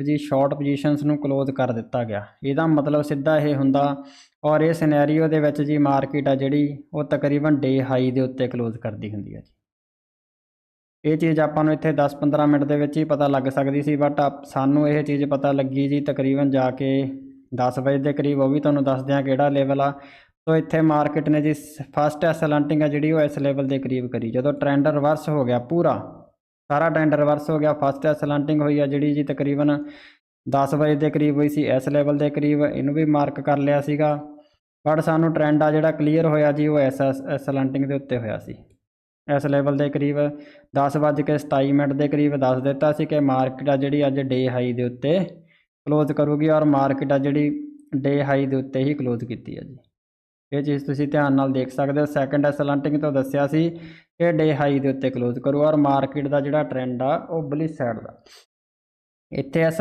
ਜੀ short positions ਨੂੰ close ਕਰ ਦਿੱਤਾ ਗਿਆ। ਇਹਦਾ ਮਤਲਬ ਸਿੱਧਾ ਇਹ ਹੁੰਦਾ, ਔਰ ਇਹ ਸਿਨੈਰੀਓ ਦੇ ਵਿੱਚ ਜੀ ਮਾਰਕੀਟ ਆ ਜਿਹੜੀ, ਉਹ ਤਕਰੀਬਨ ਡੇ ਹਾਈ ਦੇ ਉੱਤੇ ਕਲੋਜ਼ ਕਰਦੀ ਹੁੰਦੀ ਹੈ ਜੀ। ਇਹ ਚੀਜ਼ ਆਪਾਂ ਨੂੰ ਇੱਥੇ 10-15 ਮਿੰਟ ਦੇ ਵਿੱਚ ਹੀ ਪਤਾ ਲੱਗ ਸਕਦੀ ਸੀ ਬਟ ਸਾਨੂੰ ਇਹ ਚੀਜ਼ ਪਤਾ ਲੱਗੀ ਜੀ ਤਕਰੀਬਨ ਜਾ ਕੇ 10 ਵਜੇ ਦੇ ਕਰੀਬ, ਉਹ ਵੀ ਤੁਹਾਨੂੰ ਦੱਸ ਦਿਆਂ ਕਿਹੜਾ ਲੈਵਲ ਆ। ਸੋ ਇੱਥੇ ਮਾਰਕੀਟ ਨੇ ਜੀ ਫਸਟ ਐਸਲੈਂਟਿੰਗ ਆ ਜਿਹੜੀ ਉਹ ਇਸ ਲੈਵਲ ਦੇ ਕਰੀਬ ਕਰੀ। ਜਦੋਂ ਟ੍ਰੈਂਡ ਰਿਵਰਸ ਹੋ ਗਿਆ ਪੂਰਾ ਸਾਰਾ ਟੈਂਡਰ ਰਿਵਰਸ ਹੋ ਗਿਆ ਫਸਟ ਐਸ ਲਾਂਟਿੰਗ ਹੋਈ ਆ ਜਿਹੜੀ ਜੀ ਤਕਰੀਬਨ 10 ਵਜੇ ਦੇ ਕਰੀਬ ਹੋਈ ਸੀ, ਇਸ ਲੈਵਲ ਦੇ ਕਰੀਬ ਇਹਨੂੰ ਵੀ ਮਾਰਕ ਕਰ ਲਿਆ ਸੀਗਾ। ਪਰ ਸਾਨੂੰ ਟ੍ਰੈਂਡ ਆ ਜਿਹੜਾ ਕਲੀਅਰ ਹੋਇਆ ਜੀ, ਉਹ ਐਸ ਐਸ ਲਾਂਟਿੰਗ ਦੇ ਉੱਤੇ ਹੋਇਆ ਸੀ। ਇਸ ਲੈਵਲ ਦੇ ਕਰੀਬ 10:27 ਮਿੰਟ ਦੇ ਕਰੀਬ ਦੱਸ ਦਿੱਤਾ ਸੀ ਕਿ ਮਾਰਕੀਟ ਆ ਜਿਹੜੀ ਅੱਜ ਡੇ ਹਾਈ ਦੇ ਉੱਤੇ ਕਲੋਜ਼ ਕਰੂਗੀ ਔਰ ਮਾਰਕੀਟ ਆ ਜਿਹੜੀ ਡੇ ਹਾਈ ਦੇ ਉੱਤੇ ਹੀ ਕਲੋਜ਼ ਕੀਤੀ ਆ ਜੀ। ਇਹ ਚੀਜ਼ ਤੁਸੀਂ ਧਿਆਨ ਨਾਲ ਦੇਖ ਸਕਦੇ ਹੋ। ਸੈਕੰਡ ਐਸਲੈਂਟਿੰਗ ਤੋਂ ਦੱਸਿਆ ਸੀ ਕਿ ਡੇ ਹਾਈ ਦੇ ਉੱਤੇ ক্লোਜ਼ ਕਰੋ ਔਰ ਮਾਰਕੀਟ ਦਾ ਜਿਹੜਾ ਟ੍ਰੈਂਡ ਆ ਉਹ ਬਲੀ ਸਾਈਡ ਦਾ। ਇੱਥੇ ਇਸ